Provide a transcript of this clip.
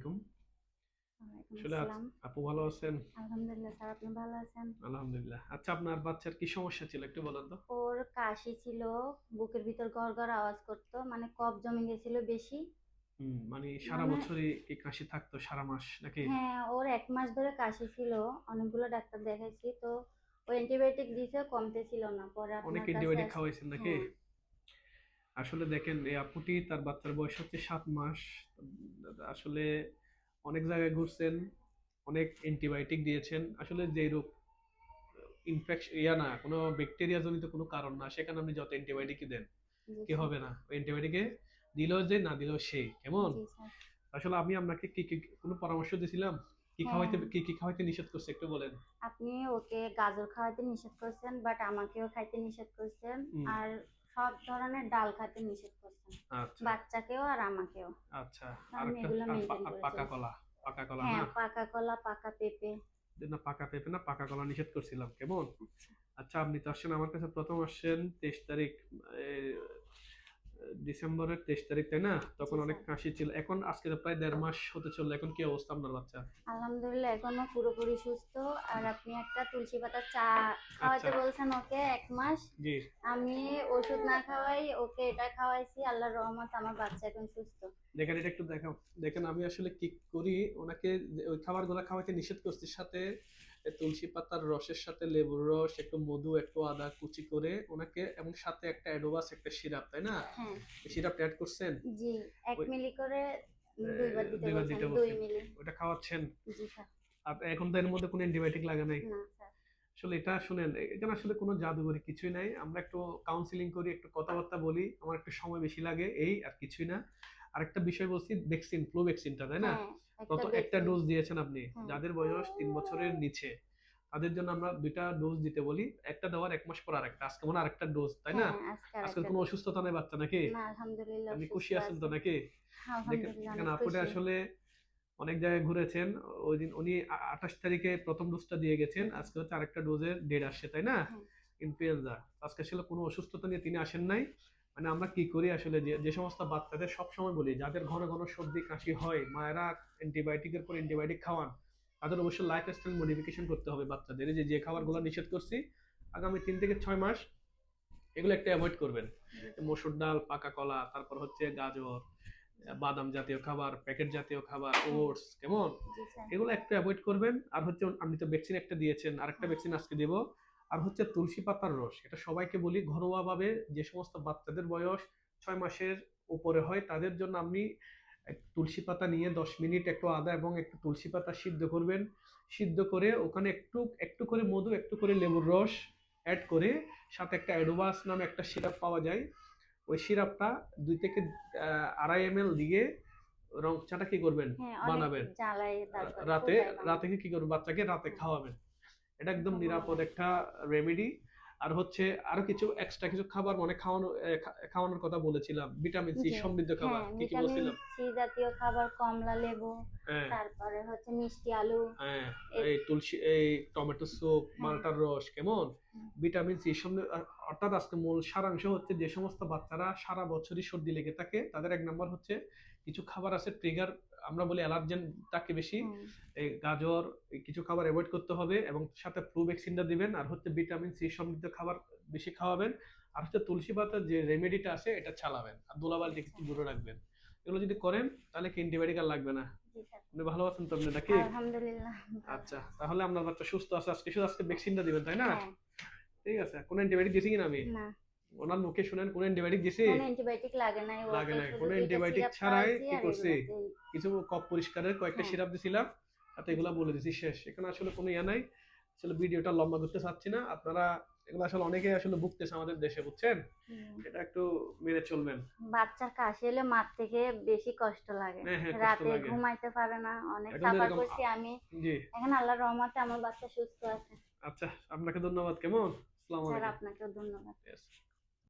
আলাইকুম। আসলে আপু ভালো আছেন? আলহামদুলিল্লাহ স্যার আপনি ভালো আছেন? আলহামদুলিল্লাহ। আচ্ছা আপনার বাচ্চার কি সমস্যা ছিল একটু বলেন তো? ওর কাশি ছিল বুকের ভিতর গড় গড় আওয়াজ করতো মানে কফ জমে গেছিল বেশি। মানে সারা মানে- বছরই কি কাশি থাকতো সারা মাস নাকি? হ্যাঁ ওর এক মাস ধরে কাশি ছিল অনেকগুলো ডাক্তার দেখাইছি তো ও অ্যান্টিবায়োটিক দিয়েছে কমতে ছিল না। পরে আপনার অনেক অ্যান্টিবায়োটিক খাওয়াইছেন নাকি? হ্যাঁ। আসলে দেখেন এই আপুটি তার বাচ্চার বয়স হচ্ছে সাত মাস। আসলে অনেক জায়গায় ঘুরছেন অনেক অ্যান্টিবায়োটিক দিয়েছেন। আসলে যে রোগ ইনফেকশন ইয়া না কোনো ব্যাকটেরিয়া জনিত কোনো কারণ না সেখানে আপনি যত অ্যান্টিবায়োটিকই দেন কি হবে না? অ্যান্টিবায়োটিকে দিলেও যে না দিলেও সেই কেমন? আসলে আমি আপনাকে কি কি কোনো পরামর্শ দিয়েছিলাম কি হ্যাঁ। খাওয়াইতে কি কি খাওয়াইতে নিষেধ করছে একটু বলেন। আপনি ওকে গাজর খাওয়াতে নিষেধ করছেন বাট আমাকেও খাইতে নিষেধ করছেন। আর সব ধরনের ডাল খাতে নিষেধ করছেন। আচ্ছা। বাচ্চাকেও আর আমাকেও। আচ্ছা আমি এগুলো করে পাকা কলা পাকা কলা হ্যাঁ পাকা কলা পাকা পেঁপে। না পাকা পেঁপে না পাকা কলা নিষেধ করছিলাম কেমন? আচ্ছা। আপনি তো আসছেন আমার কাছে প্রথম আসছেন তেইশ তারিখ ডিসেম্বরের তেইশ তারিখ তাই না? তখন অনেক কাশি ছিল। এখন আজকে তো প্রায় দেড় মাস হতে চলল। এখন কি অবস্থা আপনার বাচ্চা? আলহামদুলিল্লাহ এখনও পুরোপুরি সুস্থ। আর আপনি একটা তুলসী পাতা চা খাওয়াইতে আচ্ছা। বলছেন ওকে এক মাস। জি। আমি ওষুধ না খাওয়াই ওকে এটা খাওয়াইছি। আল্লাহর রহমত আমার বাচ্চা এখন সুস্থ। দেখেন এটা একটু দেখাও। দেখেন আমি আসলে কি করি? ওনাকে ওই খাবারগুলো খাওয়াইতে নিষেধ করছি সাথে তুলসী পাতার রসের সাথে লেবুর রস একটু মধু একটু আদা কুচি করে ওনাকে এবং সাথে একটা অ্যাডোবাস একটা সিরাপ তাই না? হ্যাঁ। সিরাপ অ্যাড করছেন? জি এক মিলি করে দুইবার দিতে বলছেন ওটা খাওয়াচ্ছেন? জি স্যার। আর এখন তো এর মধ্যে কোনো অ্যান্টিবায়োটিক লাগা নাই। না স্যার। আসলে এটা শুনেন এখানে আসলে কোনো জাদুঘরি কিছুই নাই। আমরা একটু কাউন্সিলিং করি একটু কথাবার্তা বলি আমার একটু সময় বেশি লাগে এই আর কিছুই না। আর একটা বিষয় বলছি ভ্যাকসিন ফ্লু ভ্যাকসিনটা তাই না? হ্যাঁ তত একটা vaccine। ডোজ দিয়েছেন আপনি। হ্যাঁ। যাদের বয়স তিন বছরের নিচে তাদের জন্য আমরা দুইটা ডোজ দিতে বলি। একটা দেওয়ার এক মাস পর আরেকটা আজকে মনে হয় আরেকটা ডোজ তাই না? হ্যাঁ, আজকে আজকে কোনো অসুস্থতা নেই বাচ্চা নাকি? আপনি খুশি আছেন তো নাকি? দেখেন খুশি। আসলে অনেক জায়গায় ঘুরেছেন ওই দিন উনি আঠাশ তারিখে প্রথম ডোজটা দিয়ে গেছেন আজকে হচ্ছে আরেকটা ডোজের ডেট আসছে তাই না? হ্যাঁ। ইনফ্লুয়েঞ্জা আজকে আসলে কোনো অসুস্থতা নিয়ে তিনি আসেন নাই। মানে আমরা কি করি আসলে যে যে সমস্ত বাচ্চাদের সব সময় বলি যাদের ঘন ঘন সর্দি কাশি হয় মায়েরা অ্যান্টিবায়োটিকের পর অ্যান্টিবায়োটিক খাওয়ান তাদের অবশ্যই লাইফ স্টাইল মডিফিকেশন করতে হবে বাচ্চাদের। এই যে যে খাবারগুলো নিষেধ করছি আগামী তিন থেকে ছয় মাস এগুলো একটা অ্যাভয়েড করবেন। মসুর ডাল পাকা কলা তারপর হচ্ছে গাজর বাদাম জাতীয় খাবার প্যাকেট জাতীয় খাবার ওটস কেমন? এগুলো একটু অ্যাভয়েড করবেন। আর হচ্ছে আপনি তো ভ্যাকসিন একটা দিয়েছেন আরেকটা ভ্যাকসিন আজকে দেব। আর হচ্ছে তুলসী পাতার রস। এটা সবাইকে বলি ঘরোয়াভাবে যে সমস্ত বাচ্চাদের বয়স ছয় মাসের উপরে হয় তাদের জন্য আপনি তুলসী পাতা নিয়ে দশ মিনিট একটু আদা এবং একটু তুলসী পাতা সিদ্ধ করবেন। সিদ্ধ করে ওখানে একটু একটু করে মধু একটু করে লেবুর রস অ্যাড করে সাথে একটা অ্যাডোবাস নামে একটা সিরাপ পাওয়া যায়। ওই সিরাপটা দুই থেকে আড়াই এম এল দিয়ে রং চাটা কি করবেন? হ্যাঁ বানাবেন। রাতে রাতে কি করবেন? বাচ্চাকে রাতে খাওয়াবেন। এটা একদম নিরাপদ একটা রেমেডি আর হচ্ছে আরও কিছু এক্সট্রা কিছু খাবার মানে খাওয়ানো খাওয়ানোর কথা বলেছিলাম। ভিটামিন সি সমৃদ্ধ খাবার। হ্যাঁ কি কি বলছিলাম? সি জাতীয় খাবার কমলা লেবু হ্যাঁ। তারপরে হচ্ছে মিষ্টি আলু। হ্যাঁ এই- তুলসী এই টমেটো স্যুপ। মালটার রস কেমন। ভিটামিন সি সমৃদ্ধ অর্থাৎ আজকে মূল সারাংশ হচ্ছে যে সমস্ত বাচ্চারা সারা বছরই সর্দি লেগে থাকে তাদের এক নম্বর হচ্ছে কিছু খাবার আছে ট্রিগার আমরা বলি অ্যালার্জেন থাকে বেশি। এই গাজর কিছু খাবার অ্যাভয়েড করতে হবে এবং সাথে ফ্লু ভ্যাকসিনটা দিবেন আর হচ্ছে ভিটামিন সি সমৃদ্ধ খাবার বেশি খাওয়াবেন। আর হচ্ছে তুলসী পাতার যে রেমেডিটা আছে এটা চালাবেন আর দোলাবাল একটু দূরে রাখবেন। এগুলো যদি করেন তাহলে কি অ্যান্টিবায়োটিক আর লাগবে না? আপনি ভালো আছেন তো আপনি নাকি? আলহামদুলিল্লাহ। আচ্ছা তাহলে আপনার বাচ্চা সুস্থ আছে আজকে শুধু আজকে ভ্যাকসিনটা দিবেন তাই না? হ্যাঁ, ঠিক আছে কোন অ্যান্টিবায়োটিক দিয়েছি কিনা আমি? না। ওনার মুখে শুনেন কোন অ্যান্টিবায়োটিক দিয়েছি কোনো অ্যান্টিবায়োটিক লাগে নাই লাগে নাই, কোনো antibiotic ছাড়াই কি করছি? কিছু কপ পরিষ্কারের কয়েকটা হ্যাঁ। সিরাপ দিছিলাম তাতে এগুলা বলে দিছি শেষ। এখানে আসলে কোনো ইয়া নাই। আসলে ভিডিওটা লম্বা করতে চাচ্ছি না। আপনারা এগুলো আসলে অনেকে আসলে ভুগতেছে আমাদের দেশে বুঝছেন? এটা একটু মেনে চলবেন। বাচ্চার কাশি হলে মার থেকে বেশি কষ্ট লাগে। হ্যাঁ, হ্যাঁ, রাতে ঘুমাইতে পারে না অনেক সাফার করছি আমি। জি। এখন আল্লাহর রহমতে আমার বাচ্চা সুস্থ আছে। আচ্ছা আপনাকে ধন্যবাদ কেমন? আসসালামু স্যার আলাইকুম। আপনাকেও ধন্যবাদ.